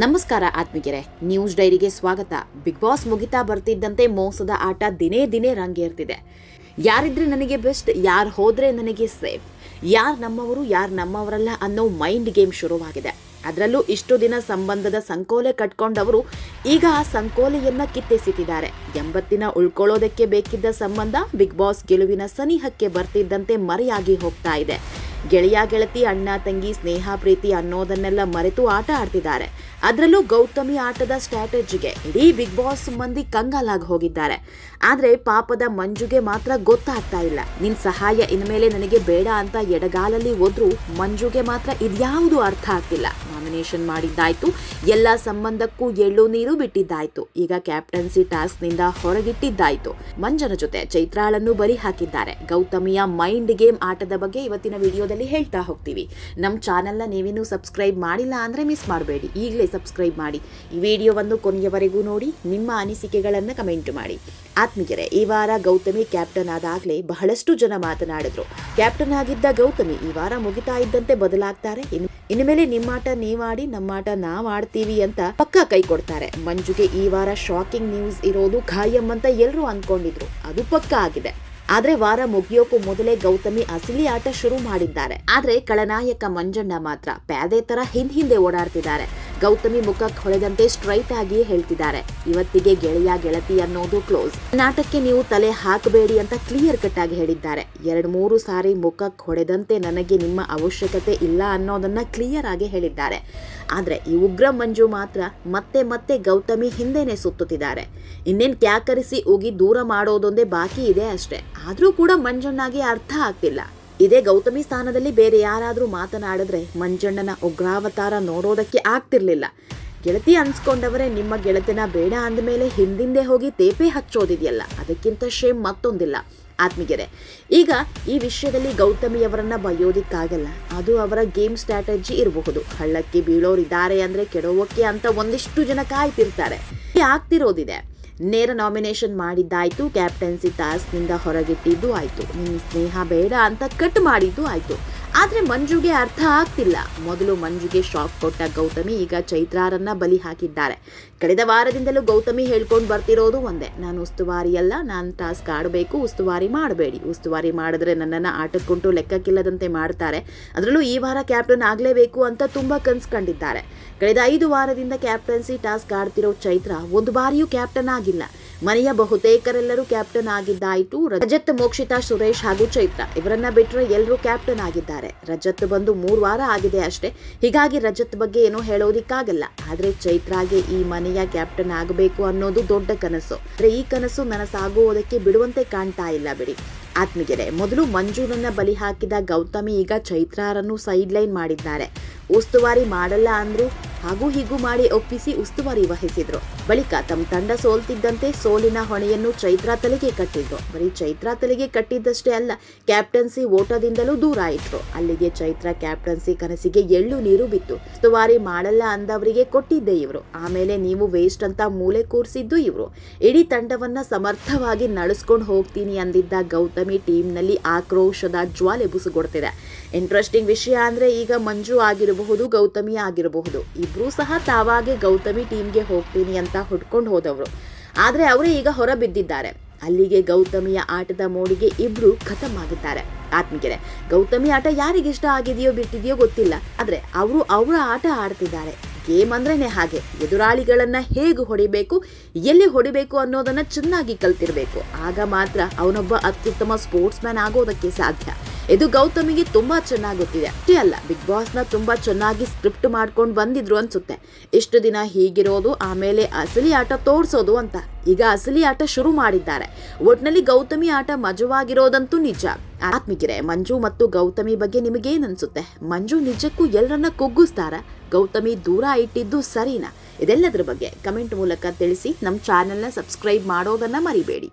ನಮಸ್ಕಾರ ಆತ್ಮಿಗೆರೆ ನ್ಯೂಸ್ ಡೈರಿಗೆ ಸ್ವಾಗತ. ಬಿಗ್ ಬಾಸ್ ಮುಗಿತಾ ಬರ್ತಿದ್ದಂತೆ ಮೋಸದ ಆಟ ದಿನೇ ದಿನೇ ರಂಗೇರ್ತಿದೆ. ಯಾರಿದ್ರೆ ನನಗೆ ಬೆಸ್ಟ್, ಯಾರು ಹೋದ್ರೆ ನನಗೆ ಸೇಫ್, ಯಾರು ನಮ್ಮವರು, ಯಾರು ನಮ್ಮವರಲ್ಲ ಅನ್ನೋ ಮೈಂಡ್ ಗೇಮ್ ಶುರುವಾಗಿದೆ. ಅದರಲ್ಲೂ ಇಷ್ಟು ದಿನ ಸಂಬಂಧದ ಸಂಕೋಲೆ ಕಟ್ಕೊಂಡವರು ಈಗ ಆ ಸಂಕೋಲೆಯನ್ನ ಕಿತ್ತೆಸಿತಿದ್ದಾರೆ. ಎಂಬತ್ತಿನ ಉಳ್ಕೊಳ್ಳೋದಕ್ಕೆ ಬೇಕಿದ್ದ ಸಂಬಂಧ ಬಿಗ್ ಬಾಸ್ ಗೆಲುವಿನ ಸನಿಹಕ್ಕೆ ಬರ್ತಿದ್ದಂತೆ ಮರೆಯಾಗಿ ಹೋಗ್ತಾ ಇದೆ. ಗೆಳೆಯ ಗೆಳತಿ, ಅಣ್ಣ ತಂಗಿ, ಸ್ನೇಹ, ಪ್ರೀತಿ ಅನ್ನೋದನ್ನೆಲ್ಲ ಮರೆತು ಆಟ ಆಡ್ತಿದ್ದಾರೆ. ಅದರಲ್ಲೂ ಗೌತಮಿ ಆಟದ ಸ್ಟ್ರಾಟಜಿಗೆ ಇಡೀ ಬಿಗ್ ಬಾಸ್ ಮಂದಿ ಕಂಗಾಲಾಗಿ ಹೋಗಿದ್ದಾರೆ. ಆದ್ರೆ ಪಾಪದ ಮಂಜುಗೆ ಮಾತ್ರ ಗೊತ್ತಾಗ್ತಾ ಇಲ್ಲ. ನಿನ್ನ ಸಹಾಯ ಇನ್ಮೇಲೆ ನನಗೆ ಬೇಡ ಅಂತ ಎಡಗಾಲಲ್ಲಿ ಹೋದ್ರೂ ಮಂಜುಗೆ ಮಾತ್ರ ಇದ್ಯಾವುದು ಅರ್ಥ ಆಗ್ತಿಲ್ಲ. ನಾಮಿನೇಷನ್ ಮಾಡಿದ್ದಾಯಿತು. ಎಲ್ಲ ಸಂಬಂಧಕ್ಕೂ ಎಳ್ಳು ನೀರು ಬಿಟ್ಟಿದ್ದಾಯಿತು. ಈಗ ಕ್ಯಾಪ್ಟನ್ಸಿ ಟಾಸ್ಕ್ನಿಂದ ಹೊರಗಿಟ್ಟಿದ್ದಾಯ್ತು. ಮಂಜನ ಜೊತೆ ಚೈತ್ರಾಳನ್ನು ಬರಿ ಹಾಕಿದ್ದಾರೆ. ಗೌತಮಿಯ ಮೈಂಡ್ ಗೇಮ್ ಆಟದ ಬಗ್ಗೆ ಇವತ್ತಿನ ವಿಡಿಯೋದಲ್ಲಿ ಹೇಳ್ತಾ ಹೋಗ್ತೀವಿ. ನಮ್ಮ ಚಾನೆಲ್ನ ನೀವೇನು ಸಬ್ಸ್ಕ್ರೈಬ್ ಮಾಡಿಲ್ಲ ಅಂದ್ರೆ ಮಿಸ್ ಮಾಡಬೇಡಿ. ಈಗಲೇ ಸಬ್ಸ್ಕ್ರೈಬ್ ಮಾಡಿ. ಈ ವಿಡಿಯೋವನ್ನು ಕೊನೆಯವರೆಗೂ ನೋಡಿ, ನಿಮ್ಮ ಅನಿಸಿಕೆಗಳನ್ನು ಕಮೆಂಟ್ ಮಾಡಿ. ಆತ್ಮೀಯರೇ, ಈ ವಾರ ಗೌತಮಿ ಕ್ಯಾಪ್ಟನ್ ಆದಾಗಲೇ ಬಹಳಷ್ಟು ಜನ ಮಾತನಾಡಿದ್ರು. ಕ್ಯಾಪ್ಟನ್ ಆಗಿದ್ದ ಗೌತಮಿ ಈ ವಾರ ಮುಗಿತಾ ಇದ್ದಂತೆ ಬದಲಾಗ್ತಾರೆ. ಇನ್ನು ಇನ್ಮೇಲೆ ನಿಮ್ಮಾಟ ನೀವಾಡಿ, ನಮ್ಮಾಟ ನಾವ್ ಆಡ್ತೀವಿ ಅಂತ ಪಕ್ಕ ಕೈ ಕೊಡ್ತಾರೆ. ಮಂಜುಗೆ ಈ ವಾರ ಶಾಕಿಂಗ್ ನ್ಯೂಸ್ ಇರೋದು ಖಾಯಂ ಅಂತ ಎಲ್ಲರೂ ಅನ್ಕೊಂಡಿದ್ರು. ಅದು ಪಕ್ಕ ಆಗಿದೆ. ಆದ್ರೆ ವಾರ ಮುಗಿಯೋಕು ಮೊದಲೇ ಗೌತಮಿ ಅಸಲಿ ಆಟ ಶುರು ಮಾಡಿದ್ದಾರೆ. ಆದ್ರೆ ಖಳನಾಯಕ ಮಂಜಣ್ಣ ಮಾತ್ರ ಪ್ಯಾದೆ ತರ ಹಿಂದ್ ಹಿಂದೆ ಓಡಾಡ್ತಿದ್ದಾರೆ. ಗೌತಮಿ ಮುಖ ಹೊಳೆದಂತೆ ಸ್ಟ್ರೈಟ್ ಆಗಿ ಹೇಳ್ತಿದ್ದಾರೆ. ಇವತ್ತಿಗೆ ಗೆಳೆಯ, ಗೆಳತಿ ಅನ್ನೋದು ಕ್ಲೋಸ್. ನಾಟಕಕ್ಕೆ ನೀವು ತಲೆ ಹಾಕಬೇಡಿ ಅಂತ ಕ್ಲಿಯರ್ ಕಟ್ ಆಗಿ ಹೇಳಿದ್ದಾರೆ. ಎರಡ್, ಮೂರು ಸಾರಿ ಮುಖಕ್ಕೆ ಹೊಡೆದಂತೆ ನನಗೆ ನಿಮ್ಮ ಅವಶ್ಯಕತೆ ಇಲ್ಲ ಅನ್ನೋದನ್ನ ಕ್ಲಿಯರ್ ಆಗಿ ಹೇಳಿದ್ದಾರೆ. ಆದ್ರೆ ಈ ಉಗ್ರ ಮಂಜು ಮಾತ್ರ ಮತ್ತೆ ಮತ್ತೆ ಗೌತಮಿ ಹಿಂದೆನೆ ಸುತ್ತುತ್ತಿದ್ದಾರೆ. ಇನ್ನೇನ್ ಕ್ಯಾಕರಿಸಿ ಉಗಿ ದೂರ ಮಾಡೋದೊಂದೇ ಬಾಕಿ ಇದೆ ಅಷ್ಟೇ. ಆದರೂ ಕೂಡ ಮಂಜಣ್ಣಾಗಿ ಅರ್ಥ ಆಗ್ತಿಲ್ಲ. ಇದೇ ಗೌತಮಿ ಸ್ಥಾನದಲ್ಲಿ ಬೇರೆ ಯಾರಾದರೂ ಮಾತನಾಡಿದ್ರೆ ಮಂಜಣ್ಣನ ಉಗ್ರಾವತಾರ ನೋಡೋದಕ್ಕೆ ಆಗ್ತಿರ್ಲಿಲ್ಲ. ಗೆಳತಿ ಅನ್ಸ್ಕೊಂಡವರೇ ನಿಮ್ಮ ಗೆಳತಿನ ಬೇಡ ಅಂದಮೇಲೆ ಹಿಂದಿಂದೆ ಹೋಗಿ ತೇಪೆ ಹಚ್ಚೋದಿದೆಯಲ್ಲ, ಅದಕ್ಕಿಂತ ಶೇಮ್ ಮತ್ತೊಂದಿಲ್ಲ. ಆತ್ಮಿಗೆರೆ ಈಗ ಈ ವಿಷಯದಲ್ಲಿ ಗೌತಮಿಯವರನ್ನ ಬಯೋದಿಕ್ಕಾಗಲ್ಲ ಅದು ಅವರ ಗೇಮ್ ಸ್ಟ್ರಾಟಜಿ ಇರಬಹುದು. ಹಳ್ಳಕ್ಕೆ ಬೀಳೋರಿದ್ದಾರೆ ಅಂದ್ರೆ ಕೆಡೋವಕ್ಕೆ ಅಂತ ಒಂದಿಷ್ಟು ಜನ ಕಾಯ್ತಿರ್ತಾರೆ. ಆಗ್ತಿರೋದಿದೆ. ನೇರ ನಾಮಿನೇಷನ್ ಮಾಡಿದ್ದಾಯ್ತು. ಕ್ಯಾಪ್ಟನ್ಸಿ ಟಾಸ್ಕ್ನಿಂದ ಹೊರಗಿಟ್ಟಿದ್ದು ಆಯಿತು. ನಿಮ್ಮ ಸ್ನೇಹ ಬೇಡ ಅಂತ ಕಟ್ ಮಾಡಿದ್ದು ಆಯ್ತು. ಆದ್ರೆ ಮಂಜುಗೆ ಅರ್ಥ ಆಗ್ತಿಲ್ಲ. ಮೊದಲು ಮಂಜುಗೆ ಶಾಕ್ ಕೊಟ್ಟ ಗೌತಮಿ ಈಗ ಚೈತ್ರಾರನ್ನ ಬಲಿ ಹಾಕಿದ್ದಾರೆ. ಕಳೆದ ವಾರದಿಂದಲೂ ಗೌತಮಿ ಹೇಳ್ಕೊಂಡು ಬರ್ತಿರೋದು ಒಂದೇ. ನಾನು ಉಸ್ತುವಾರಿ ಅಲ್ಲ, ನಾನು ಟಾಸ್ಕ್ ಆಡಬೇಕು, ಉಸ್ತುವಾರಿ ಮಾಡಬೇಡಿ. ಉಸ್ತುವಾರಿ ಮಾಡಿದ್ರೆ ನನ್ನನ್ನು ಆಟಕ್ಕೊಂಡು ಲೆಕ್ಕಕ್ಕಿಲ್ಲದಂತೆ ಮಾಡ್ತಾರೆ. ಅದರಲ್ಲೂ ಈ ವಾರ ಕ್ಯಾಪ್ಟನ್ ಆಗಲೇಬೇಕು ಅಂತ ತುಂಬ ಕನ್ಸ್ ಕಂಡಿದ್ದಾರೆ. ಕಳೆದ ಐದು ವಾರದಿಂದ ಕ್ಯಾಪ್ಟನ್ಸಿ ಟಾಸ್ಕ್ ಆಡ್ತಿರೋ ಚೈತ್ರ ಒಂದು ಬಾರಿಯೂ ಕ್ಯಾಪ್ಟನ್ ಆಗಿಲ್ಲ. ಮನೆಯ ಬಹುತೇಕರೆಲ್ಲರೂ ಕ್ಯಾಪ್ಟನ್ ಆಗಿದ್ದಾಯಿತು. ರಜತ್, ಮೋಕ್ಷಿತಾ, ಸುರೇಶ್ ಹಾಗೂ ಚೈತ್ರ ಇವರನ್ನ ಬಿಟ್ಟರೆ ಎಲ್ಲರೂ ಕ್ಯಾಪ್ಟನ್ ಆಗಿದ್ದಾರೆ. ರಜತ್ ಬಂದು ಮೂರು ವಾರ ಆಗಿದೆ ಅಷ್ಟೇ. ಹೀಗಾಗಿ ರಜತ್ ಬಗ್ಗೆ ಏನೂ ಹೇಳೋದಿಕ್ಕಾಗಲ್ಲ. ಆದ್ರೆ ಚೈತ್ರಾಗೆ ಈ ಮನೆಯ ಕ್ಯಾಪ್ಟನ್ ಆಗಬೇಕು ಅನ್ನೋದು ದೊಡ್ಡ ಕನಸು. ಆದ್ರೆ ಈ ಕನಸು ನನಸಾಗುವುದಕ್ಕೆ ಬಿಡುವಂತೆ ಕಾಣ್ತಾ ಇಲ್ಲ ಬಿಡಿ. ಆತ್ಮಗೆರೆ ಮೊದಲು ಮಂಜುನನ್ನ ಬಲಿ ಹಾಕಿದ ಗೌತಮಿ ಈಗ ಚೈತ್ರಾರನ್ನು ಸೈಡ್ ಲೈನ್ ಮಾಡಿದ್ದಾರೆ. ಉಸ್ತುವಾರಿ ಮಾಡಲ್ಲ ಅಂದ್ರು ಹಾಗೂ ಹೀಗೂ ಮಾಡಿ ಒಪ್ಪಿಸಿ ಉಸ್ತುವಾರಿ ವಹಿಸಿದ್ರು. ಬಳಿಕ ತಮ್ಮ ತಂಡ ಸೋಲ್ತಿದ್ದಂತೆ ಸೋಲಿನ ಹೊಣೆಯನ್ನು ಚೈತ್ರಾ ತಲೆಗೆ ಕಟ್ಟಿದ್ರು. ಬರೀ ಚೈತ್ರಾ ತಲೆಗೆ ಕಟ್ಟಿದ್ದಷ್ಟೇ ಅಲ್ಲ, ಕ್ಯಾಪ್ಟನ್ಸಿ ಓಟದಿಂದಲೂ ದೂರ ಆಯಿತು ಅಲ್ಲಿಗೆ ಚೈತ್ರಾ ಕ್ಯಾಪ್ಟನ್ಸಿ ಕನಸಿಗೆ ಎಳ್ಳು ನೀರು ಬಿತ್ತು. ಉಸ್ತುವಾರಿ ಮಾಡಲ್ಲ ಅಂದವರಿಗೆ ಕೊಟ್ಟಿದ್ದೆ ಇವರು. ಆಮೇಲೆ ನೀವು ವೇಸ್ಟ್ ಅಂತ ಮೂಲೆ ಕೂರಿಸಿದ್ದು ಇವರು. ಇಡೀ ತಂಡವನ್ನ ಸಮರ್ಥವಾಗಿ ನಡೆಸ್ಕೊಂಡು ಹೋಗ್ತೀನಿ ಅಂದಿದ್ದ ಗೌತಮಿ ಟೀಮ್ನಲ್ಲಿ ಆಕ್ರೋಶದ ಜ್ವಾಲೆ ಬುಸುಗೊಡ್ತಿದೆ. ಇಂಟ್ರೆಸ್ಟಿಂಗ್ ವಿಷಯ ಅಂದ್ರೆ ಈಗ ಮಂಜು ಆಗಿರಬಹುದು, ಗೌತಮಿ ಆಗಿರಬಹುದು. ಇಬ್ರು ಸಹ ತಾವಾಗೆ ಗೌತಮಿ ಟೀಮ್ಗೆ ಹೋಗ್ತೀನಿ ಅಂತ ಹುಡ್ಕೊಂಡು ಹೋದವರು. ಆದರೆ ಅವರೇ ಈಗ ಹೊರ ಬಿದ್ದಿದ್ದಾರೆ ಅಲ್ಲಿಗೆ ಗೌತಮಿಯ ಆಟದ ಮೋಡಿಗೆ ಇಬ್ರು ಖತಮ್ ಆಗಿದ್ದಾರೆ ಆತ್ಮಿಕೆರೆ ಗೌತಮಿ ಆಟ ಯಾರಿಗೆ ಇಷ್ಟ ಆಗಿದೆಯೋ ಬಿಟ್ಟಿದೆಯೋ ಗೊತ್ತಿಲ್ಲ. ಆದರೆ ಅವರು ಅವರ ಆಟ ಆಡ್ತಿದ್ದಾರೆ. ಗೇಮ್ ಅಂದ್ರೇ ಹಾಗೆ. ಎದುರಾಳಿಗಳನ್ನ ಹೇಗೆ ಹೊಡಿಬೇಕು, ಎಲ್ಲಿ ಹೊಡಿಬೇಕು ಅನ್ನೋದನ್ನ ಚೆನ್ನಾಗಿ ಕಲ್ತಿರಬೇಕು. ಆಗ ಮಾತ್ರ ಅವನೊಬ್ಬ ಅತ್ಯುತ್ತಮ ಸ್ಪೋರ್ಟ್ಸ್ ಆಗೋದಕ್ಕೆ ಸಾಧ್ಯ. ಇದು ಗೌತಮಿಗೆ ತುಂಬಾ ಚೆನ್ನಾಗಿ ಗೊತ್ತಿದೆ ಅಷ್ಟೇ ಅಲ್ಲ ಬಿಗ್ ಬಾಸ್ನ ತುಂಬಾ ಚೆನ್ನಾಗಿ ಸ್ಕ್ರಿಪ್ಟ್ ಮಾಡ್ಕೊಂಡು ಬಂದಿದ್ರು ಅನ್ಸುತ್ತೆ. ಇಷ್ಟು ದಿನ ಹೀಗಿರೋದು, ಆಮೇಲೆ ಅಸಲಿ ಆಟ ತೋರ್ಸೋದು ಅಂತ. ಈಗ ಅಸಲಿ ಆಟ ಶುರು ಮಾಡಿದ್ದಾರೆ. ಒಟ್ನಲ್ಲಿ ಗೌತಮಿ ಆಟ ಮಜವಾಗಿರೋದಂತೂ ನಿಜ. ಆತ್ಮಿಕಿರೆ, ಮಂಜು ಮತ್ತು ಗೌತಮಿ ಬಗ್ಗೆ ನಿಮಗೇನು ಅನ್ಸುತ್ತೆ ಮಂಜು ನಿಜಕ್ಕೂ ಎಲ್ಲರನ್ನ ಕುಗ್ಗಿಸ್ತಾರ? ಗೌತಮಿ ದೂರ ಇಟ್ಟಿದ್ದು ಸರಿನಾ? ಇದೆಲ್ಲದರ ಬಗ್ಗೆ ಕಮೆಂಟ್ ಮೂಲಕ ತಿಳಿಸಿ ನಮ್ಮ ಚಾನೆಲ್ನ ಸಬ್ಸ್ಕ್ರೈಬ್ ಮಾಡೋದನ್ನು ಮರಿಬೇಡಿ.